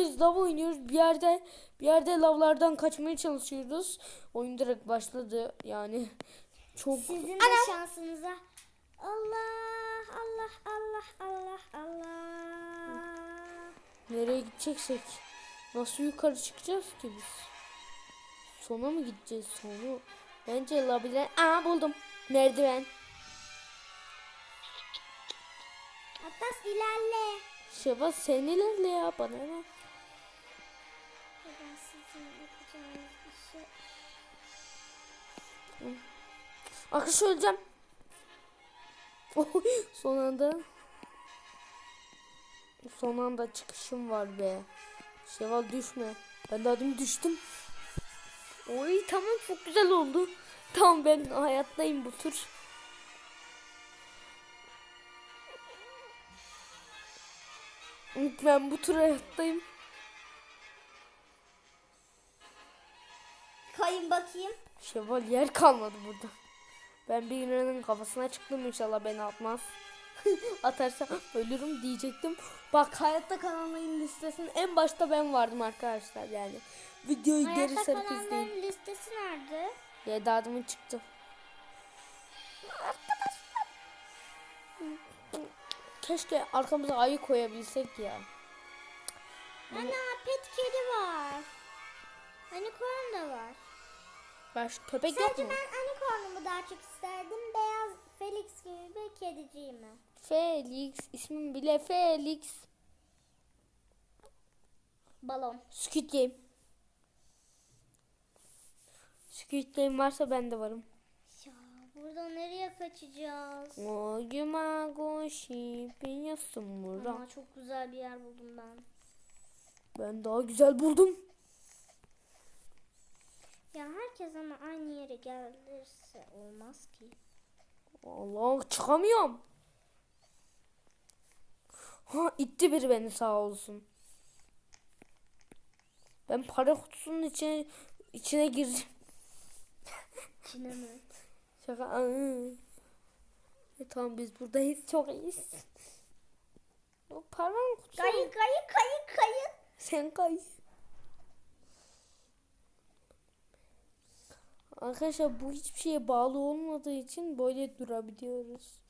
Biz lav oynuyoruz. Bir yerde bir yerde lavlardan kaçmaya çalışıyoruz. Oyun direkt başladı. Yani çok Sizin de şansınıza. Allah Allah Allah Allah Allah. nereye gideceksek nasıl yukarı çıkacağız ki biz? Sona mı gideceğiz sonu? Bence labirent. Aa buldum. Merdiven. Atlas ilerle. Şeva sen ilerle ya bana ne? Akış öleceğim. Son anda. Son anda çıkışım var be. Şeval düşme. Ben daha düştüm. Oy tamam çok güzel oldu. Tamam ben hayattayım bu tur. Ben bu tur hayattayım. Kayın bakayım. Şeval yer kalmadı burada. Ben birinin kafasına çıktım inşallah beni atmaz. Atarsa ölürüm diyecektim. Bak hayatta kalanların listesinin en başta ben vardım arkadaşlar yani. Videoyu geri Hayatta sarıp izleyin. kalanların listesi nerede? Ya daha demin çıktı. Keşke arkamıza ayı koyabilsek ya. Ana pet kedi var. Unicorn da var. Baş köpek yok Sadece mu? ben unicornumu daha çok isterdim. Beyaz Felix gibi bir kediciğimi. Felix ismim bile Felix. Balon. Squid Game. Squid Game varsa ben de varım. Ya buradan nereye kaçacağız? Oyuma goshi pinyasumura. Ama çok güzel bir yer buldum ben. Ben daha güzel buldum. Ya herkes ama aynı yere gelirse olmaz ki. Allah çıkamıyorum. Ha itti biri beni sağ olsun. Ben para kutusunun içine içine gireceğim. İçine mi? Şaka. Aa. E, tamam biz buradayız çok iyiyiz. O para kutusu. Kayın kayın kayın kayın. Sen kay. Arkadaşlar bu hiçbir şeye bağlı olmadığı için böyle durabiliyoruz.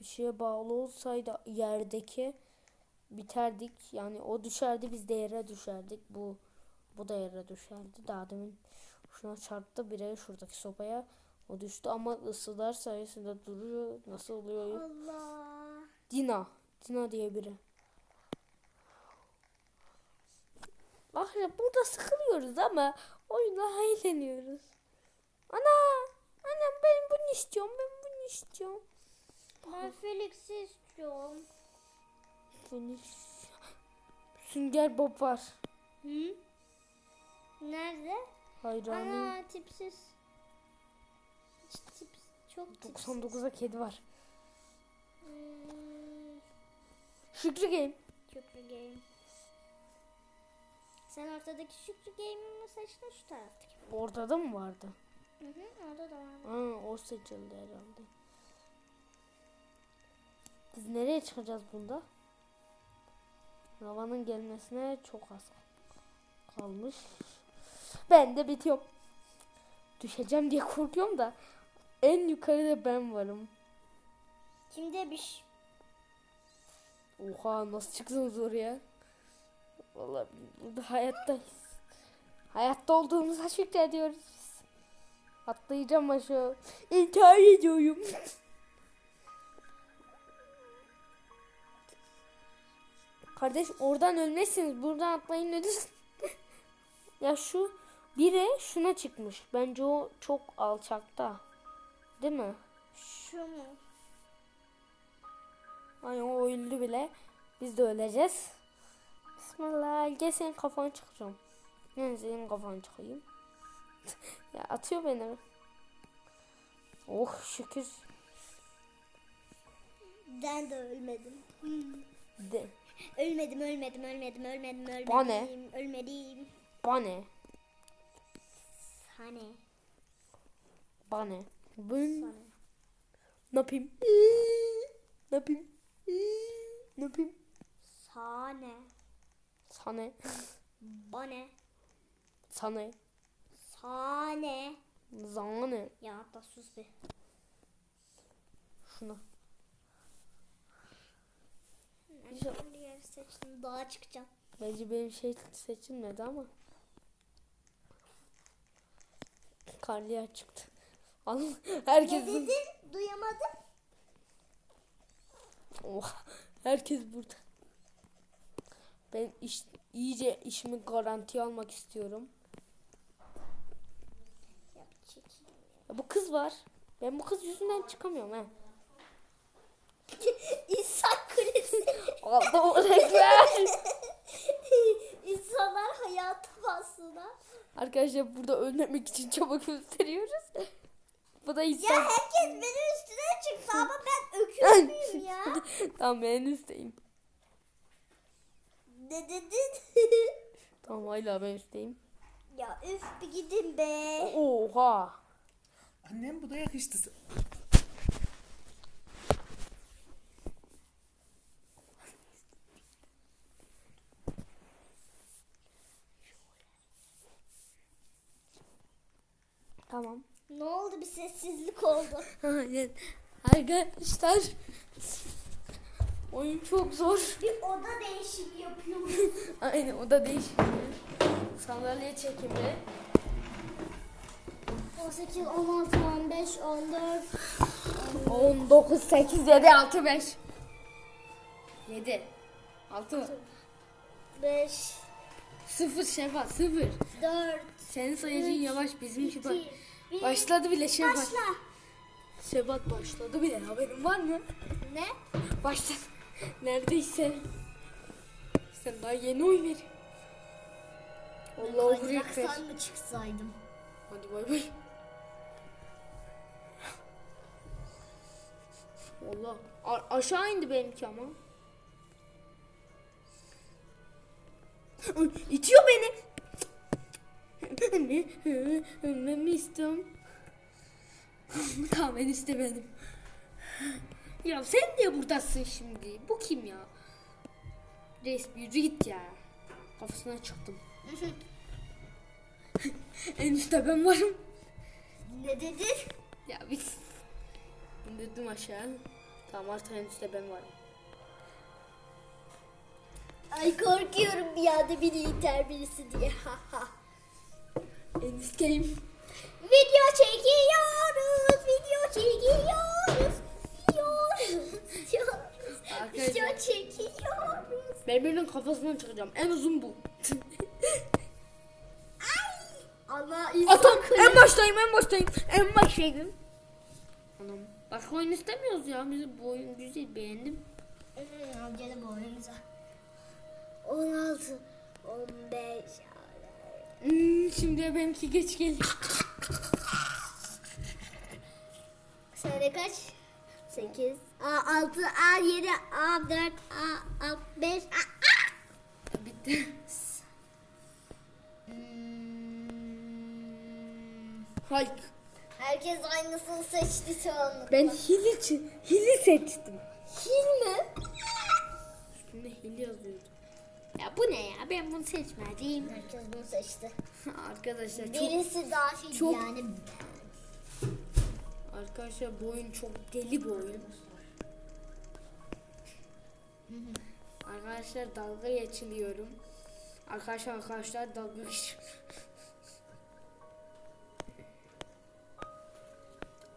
Bir şeye bağlı olsaydı yerdeki biterdik. Yani o düşerdi biz de yere düşerdik. Bu bu da yere düşerdi. Daha demin şuna çarptı bire şuradaki sopaya. O düştü ama ısılar sayesinde duruyor. Nasıl oluyor? Allah. Dina. Dina diye biri. Bak burada sıkılıyoruz ama oyunla eğleniyoruz. Ana! Annem ben bunu istiyorum. Ben bunu istiyorum. Ben Felix'i istiyorum. Bunu Sünger Bob var. Hı? Nerede? Hayranıyım. Ana tipsiz. Hiç tips, çok tipsiz. 99'a kedi var. Hmm, Şükrü Game. Şükrü Game. Sen ortadaki Şükrü Game'i mi seçtin şu taraftaki? mi? Orada da mı vardı? Hı hı orada da var. Ha, o seçildi herhalde. Biz nereye çıkacağız bunda? Lavanın gelmesine çok az kalmış. Ben de bitiyorum. Düşeceğim diye korkuyorum da en yukarıda ben varım. Kim demiş? Oha nasıl çıktınız oraya? Vallahi burada hayattayız. Hayatta olduğumuza şükrediyoruz. Atlayacağım aşağı. İntihar ediyorum. Kardeş oradan ölmezsiniz. Buradan atlayın ölürsün. ya şu biri şuna çıkmış. Bence o çok alçakta. Değil mi? Şu mu? Ay o öldü bile. Biz de öleceğiz. Bismillah. Gel senin kafanı çıkacağım. Yani senin kafanı çıkayım. ya atıyor beni. Oh şükür. Ben de ölmedim. De. Ölmedim, ölmedim, ölmedim, ölmedim, ölmedim. Bana. Ölmedim. Bane. Hani? Bane. Ben Sana. ne yapayım? ne yapayım? ne yapayım? Sahne. Sane. Bane. Sane. Sane. Zane. Ya da sus be. Ben hangi yeri seçtim? Dağa çıkacağım. Bence benim şey seçilmedi ama. Karlıya çıktı. Anam Ne herkes dedin? Duyamadım. Oha, herkes burada. Ben iş, iyice işimi garantiye almak istiyorum. Ya çekil. Ya bu kız var. Ben bu kız yüzünden çıkamıyorum ha. İnsan kulesi. Aldım reklam. İnsanlar hayatı pahasına. Arkadaşlar burada ölmemek için çaba gösteriyoruz. Bu da Ya insan. herkes benim üstüne çıktı ama ben öküz müyüm ya? tamam ben en üstteyim. Ne dedin? Tamam hala ben üstteyim. ya üf bir gidin be. Oha. Annem bu da yakıştı. Tamam. Ne oldu bir sessizlik oldu. Aynen. Arkadaşlar. Oyun çok zor. Bir oda değişik yapıyoruz. Aynen o da değişik. Sandalye çekimi. 18, 16, 15, 14. 19, 8, 7, 6, 5. 7. 6. 5, 0 Şevval 0. 4, Senin sayacın yavaş bizimki 2, bak. 1. Başladı bile Şevval. Başla. Şevval başladı bile haberin var mı? Ne? Başladı. Neredeyse. Sen daha yeni oy ver. Allahu Ekber. Kaynaksan mı çıksaydım? Hadi bay bay. Allah. A- aşağı indi benimki ama. İtiyor beni. Ne? Ölmemi istiyorum. tamam en istemedim. Ya sen niye buradasın şimdi? Bu kim ya? Reis yürü git ya. Kafasına çıktım. en üstte ben varım. ne dedin? Ya biz indirdim aşağı. Tamam artık en üstte ben varım. Ay korkuyorum bir anda biri iter birisi diye. En üstteyim. video çekiyoruz, video çekiyoruz. Çekiyoruz. Video çekiyoruz. ben birinin kafasından çıkacağım. En uzun bu. Allah insan Atam en baştayım en baştayım. En baştayım. Anam. Başka oyun istemiyoruz ya. Biz bu oyun güzel beğendim. Hmm, Gelin bu oyunumuza. 16, 15. Hmm, şimdi benimki geç geldi. Sene kaç? 8, A, 6, A, 7, A, 4, A, A, 5, A, A. Bitti. Hmm. Hayır. Herkes aynısını seçti çoğunlukla. Ben hili, hili seçtim. Hil mi? Üstünde hili yazıyordu. Ya bu ne ya? Ben bunu seçmedim. Herkes bunu seçti. Arkadaşlar çok Birisi dahil çok- yani. Arkadaşlar bu oyun çok deli bir oyun. Arkadaşlar dalga geçiliyorum. Arkadaşlar arkadaşlar dalga geç.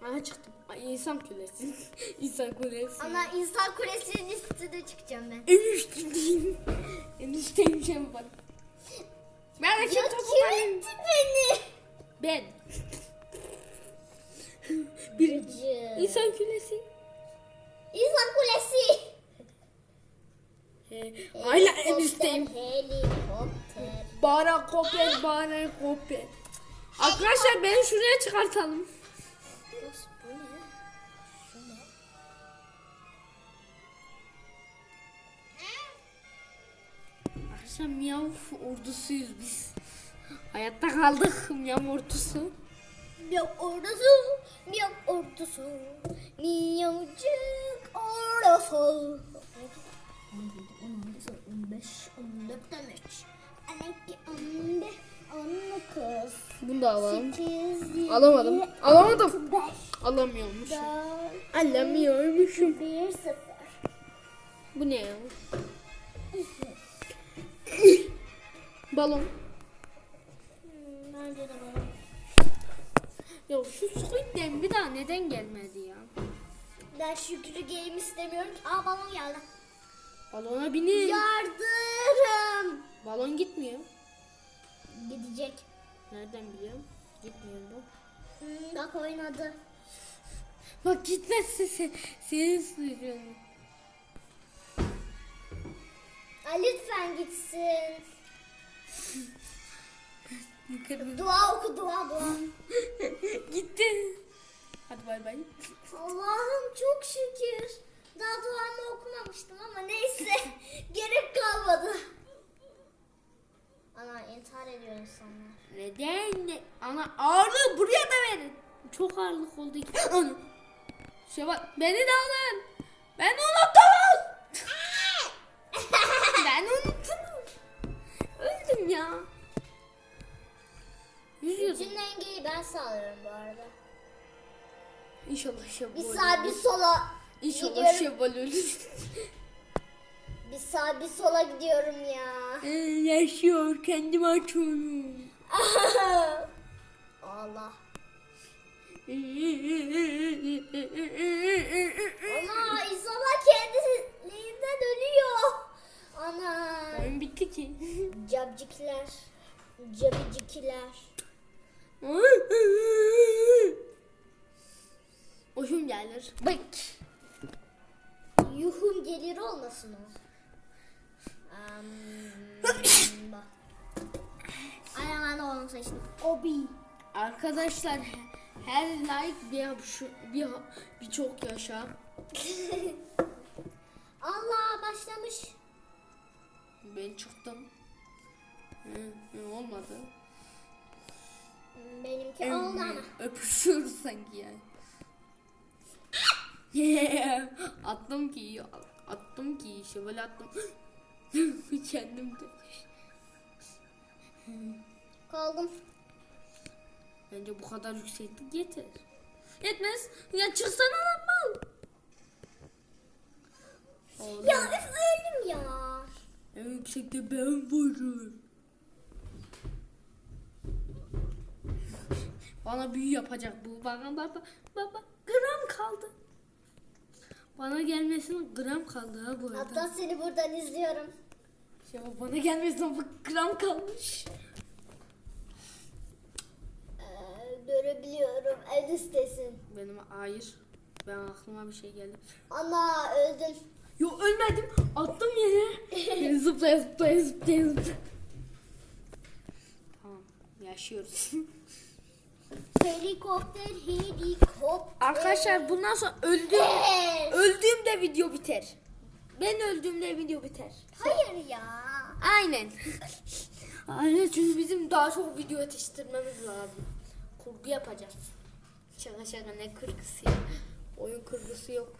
Ana çıktım. Ay, insan kulesi. insan kulesi. Ama insan kulesinin üstüne çıkacağım ben. En üstündeyim. en üstteyim şey bak. Ben de kim topu etti beni? Ben. Bir Gıcık. insan kulesi. İnsan kulesi. Hala en üstteyim. Helikopter. Bana kopya. Arkadaşlar beni şuraya çıkartalım. Arkadaşlar miyav ordusuyuz biz. Hayatta kaldık miyav ordusu. Miyav ordusu, miyav ordusu, miyavcık ordusu. 17, 16, 15, 14, 13, 12, 15, 19, Bunu da alalım. 8, 7, Alamadım. Alamadım. 5, Alamıyormuşum. 4, Alamıyormuşum. 1, 0. Bu ne ya? Balon. Bence de bana. Ya şu Squid Game bir daha neden gelmedi ya? Ben Şükrü Game istemiyorum. Aa balon geldi. Balona binin. Yardım. Balon gitmiyor. Gidecek. Nereden biliyorum? Gitmiyor bu. Hmm, bak oynadı. Bak gitmezse sen, senin suçun. Aa, lütfen gitsin. Dua oku dua dua. Gitti. Hadi bay bay. Allah'ım çok şükür. Daha duamı okumamıştım ama neyse. Gerek kalmadı. Ana intihar ediyor insanlar. Neden? Ne? Ana ağırlığı buraya da verin. Çok ağırlık oldu ki. Ana. Şey bak beni de alın. Ben unuttum. Bütün dengeyi ben sağlıyorum bu arada. İnşallah şevval Bir sağa bir sola İnşallah gidiyorum. şevval ölür. Bir sağa bir sola gidiyorum ya. Ee, Yaşıyor kendimi açıyorum. Allah. Ana İzola kendiliğinden ölüyor. Ana. Oyun bitti ki. Cabcikler. Cabicikiler. Oyun gelir. Bak. Yuhum gelir olmasın o. Um, bak. Ay ben de onu seçtim. Obi. Arkadaşlar her like bir şu bir bir çok yaşa. Allah başlamış. Ben çıktım. Hı, hı, olmadı. Benimki oldu ama. Öpüşüyoruz sanki yani. Yeah. attım ki attım ki işte böyle attım. Kendim de. Kaldım. Bence bu kadar yükseklik yeter. Yetmez. Ya çıksana lan mal. Ya üf öldüm ya. en yüksekte ben varım. Bana büyü yapacak bu. Bana baba baba gram kaldı. Bana gelmesine gram kaldı ha bu arada. Hatta seni buradan izliyorum. Ya bana gelmesine bak gram kalmış. Ee, görebiliyorum. En üsttesin. Benim hayır. Ben aklıma bir şey geldi. Ana öldün. Yo ölmedim. Attım yere. zıplaya zıplaya zıplaya zıplaya. Tamam. Yaşıyoruz. Helikopter helikopter. Arkadaşlar bundan sonra öldüğüm, öldüğümde video biter. Ben öldüğümde video biter. Hayır ya. Aynen. Aynen çünkü bizim daha çok video yetiştirmemiz lazım. Kurgu yapacağız. Şaka şaka ne kurgusu ya. Oyun kurgusu yok.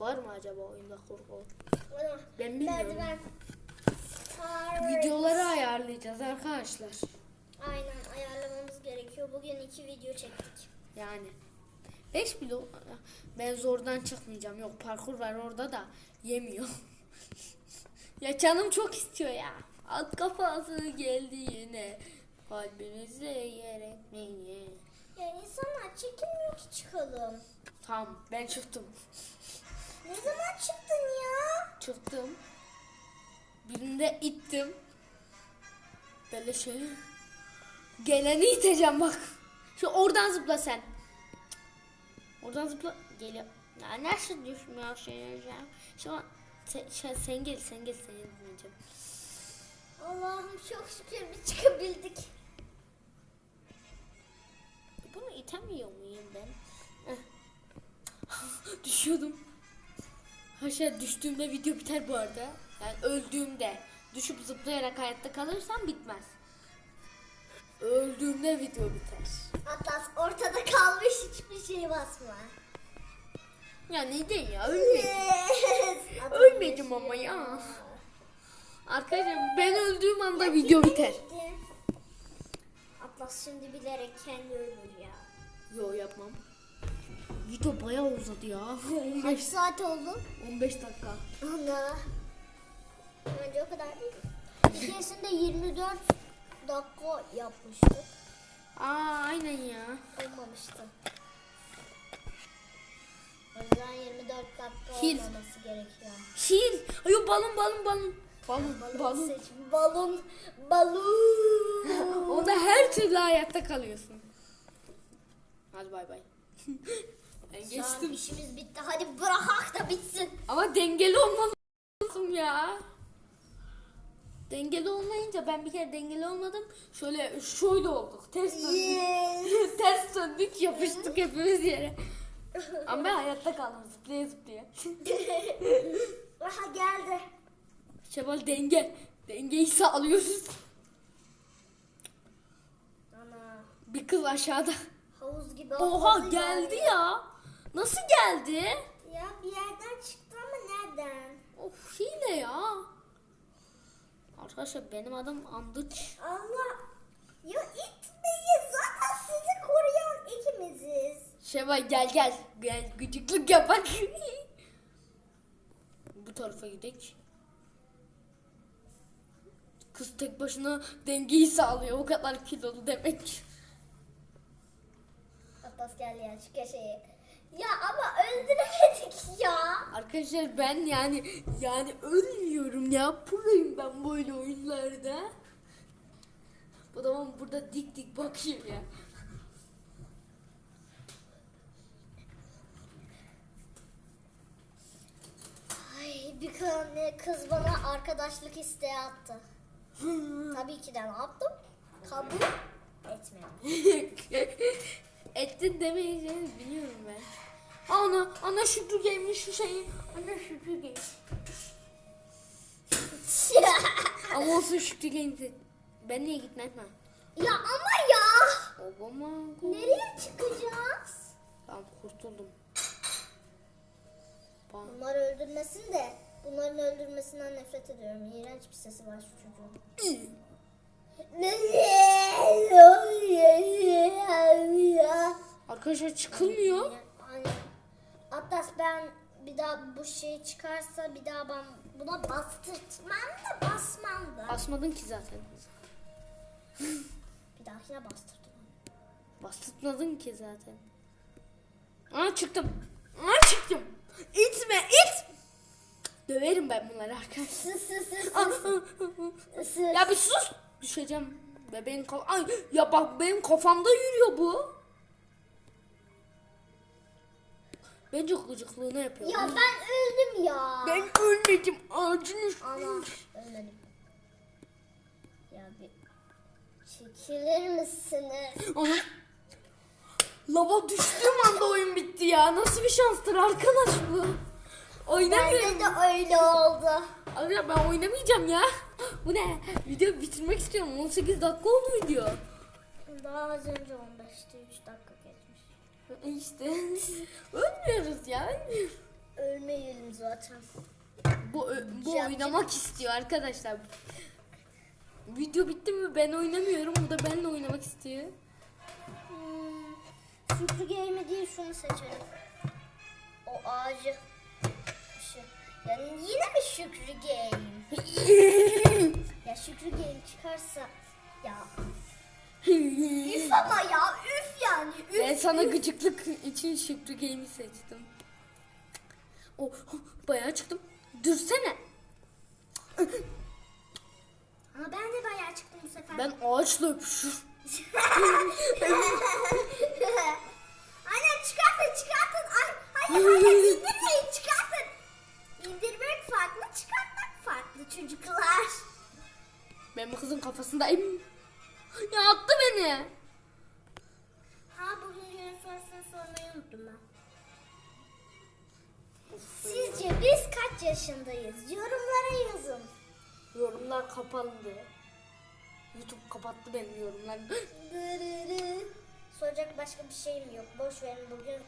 Var mı acaba oyunda kurgu? Ben bilmiyorum. Videoları ayarlayacağız arkadaşlar. Aynen ayarlamamız gerekiyor. Bugün iki video çektik. Yani 5 bile ben zordan çıkmayacağım. Yok parkur var orada da yemiyor. ya canım çok istiyor ya. Alt kafası geldi yine. Kalbinize yer etmeyin. Ya insanlar çekinmiyor ki çıkalım. Tamam ben çıktım. Ne zaman çıktın ya? Çıktım. Birinde ittim. Böyle şey. Geleni iteceğim bak. Şu oradan zıpla sen. Oradan zıpla. Geliyor. Ya nasıl düşmüyorsun ya? Şu an sen, sen, sen gel sen gel sen gitmeyeceğim. Allah'ım çok şükür bir çıkabildik. Bunu itemiyor muyum ben? Eh. Düşüyordum. Aşağı düştüğümde video biter bu arada. Yani öldüğümde düşüp zıplayarak hayatta kalırsam bitmez. Öldüğümde video biter. Atlas ortada kalmış hiçbir şey basma. Ya neden ya ölmedim. Ölmedim ama ya. Arkadaşlar ben öldüğüm anda video biter. Atlas şimdi bilerek kendi ölür ya. Yo yapmam. Video bayağı uzadı ya. Kaç 15, saat oldu? 15 dakika. Ana. Bence o kadar değil. Bir keresinde 24 dakika yapmıştık. Aa aynen ya. Olmamıştı. O yüzden 24 dakika Hil. olmaması gerekiyor. Şiir. Ayo balon balon balon. Balon Balon, balon. seç. Balon. Balon. Onda her türlü hayatta kalıyorsun. Hadi bay bay. ben Şu an geçtim. işimiz bitti. Hadi bırakak da bitsin. Ama dengeli olmam lazım ya. Dengeli olmayınca ben bir kere dengeli olmadım. Şöyle şöyle olduk. Ters döndük. Ters döndük yapıştık hepimiz yere. Ama ben hayatta kaldım zıplaya zıplaya. Aha geldi. Şebal denge. Dengeyi sağlıyoruz. Ana. Bir kız aşağıda. Havuz gibi. Oha geldi var ya. Nasıl geldi? Ya bir yerden çıktı ama nereden? Of hile ya. Arkadaşlar benim adım Andıç. Allah. Ya itmeyin. Zaten sizi koruyan ikimiziz. Şevval gel gel. Gel gıcıklık yapak. Bu tarafa gidelim. Kız tek başına dengeyi sağlıyor. O kadar kilolu demek. Atlas geldi ya şu köşeye. Ya ama öldüremedik ya. Arkadaşlar ben yani yani ölmüyorum ya. Proyum ben böyle oyunlarda. Bu zaman burada dik dik bakıyor ya. Ay bir tane kız bana arkadaşlık isteği attı. Tabii ki de ne yaptım? Kabul etmedim. Ettin demeyeceğini biliyorum ben. Ana, ana Şükrü gelmiş şu şeyi. Ana Şükrü gelmiş. Ama olsun Şükrü gelmiş. Ben niye gitmem? ya ama ya. Obama. Nereye çıkacağız? Tamam kurtuldum. Bam. Bunları öldürmesin de bunların öldürmesinden nefret ediyorum. İğrenç bir sesi var şu çocuğun. Arkadaşlar çıkılmıyor. Aynen. Atlas ben bir daha bu şey çıkarsa bir daha ben buna bastırtmam da basmam da. Basmadın ki zaten. Bir dahakine bastırdım. Bastırtmadın ki zaten. Aa çıktım. Aa çıktım. İtme it. Döverim ben bunları arkadaşlar. Sus sus sus Aa, sus. sus. ya bir sus. Düşeceğim. Bebeğin kaf Ay ya bak benim kafamda yürüyor bu. Bence gıcıklığını yapıyor. Ya ben öldüm ya. Ben ölmedim ağacın Ama üstünde. ölmedim. Ya bir çekilir misiniz? Ana. Lava düştüğüm anda oyun bitti ya. Nasıl bir şanstır arkadaş bu? Oynamıyorum. Bende de öyle oldu. Abi ben oynamayacağım ya. Bu ne? Video bitirmek istiyorum. 18 dakika oldu video. Daha az önce 15'te 3 dakika geçmiş. İşte. Ölmüyoruz ya. ölmüyoruz. Ölmeyelim zaten. Bu, bu oynamak istiyor arkadaşlar. Video bitti mi ben oynamıyorum. Bu da benimle oynamak istiyor. Hmm, Game'i değil şunu seçelim. O ağacı. Şu. Yani yine mi Şükrü Game? ya Şükrü Game çıkarsa ya üf ama ya üf yani üf. ben sana gıcıklık için Şükrü Game'i seçtim. Oh, bayağı çıktım. Dürsene. Ama ben de bayağı çıktım bu sefer. Ben ağaçla öpüşürüm. Aynen çıkartın çıkartın. Ay, hayır hayır indirmeyin çıkartın. İndirmek farklı çıkartmak farklı çocuklar. Ben bu kızın kafasındayım. Ya attı beni. Ha bugün sorusunu sormayı unuttum ben. Sizce biz kaç yaşındayız? Yorumlara yazın. Yorumlar kapandı. YouTube kapattı benim yorumlarımı. Soracak başka bir şeyim yok. Boş verin bugün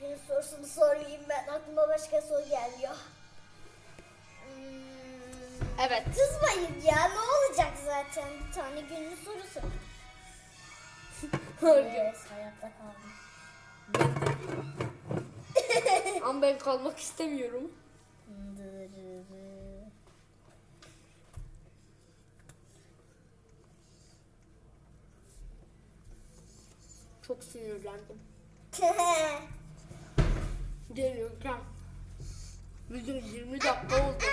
günün sorusunu sorayım ben. Aklıma başka soru gelmiyor. Hmm. Evet. Kızmayın ya ne olacak zaten bir tane günlük sorusu. yes hayatta kaldım. Ama ben kalmak istemiyorum. Çok sinirlendim. Delireceğim. Bizim 20 dakika oldu.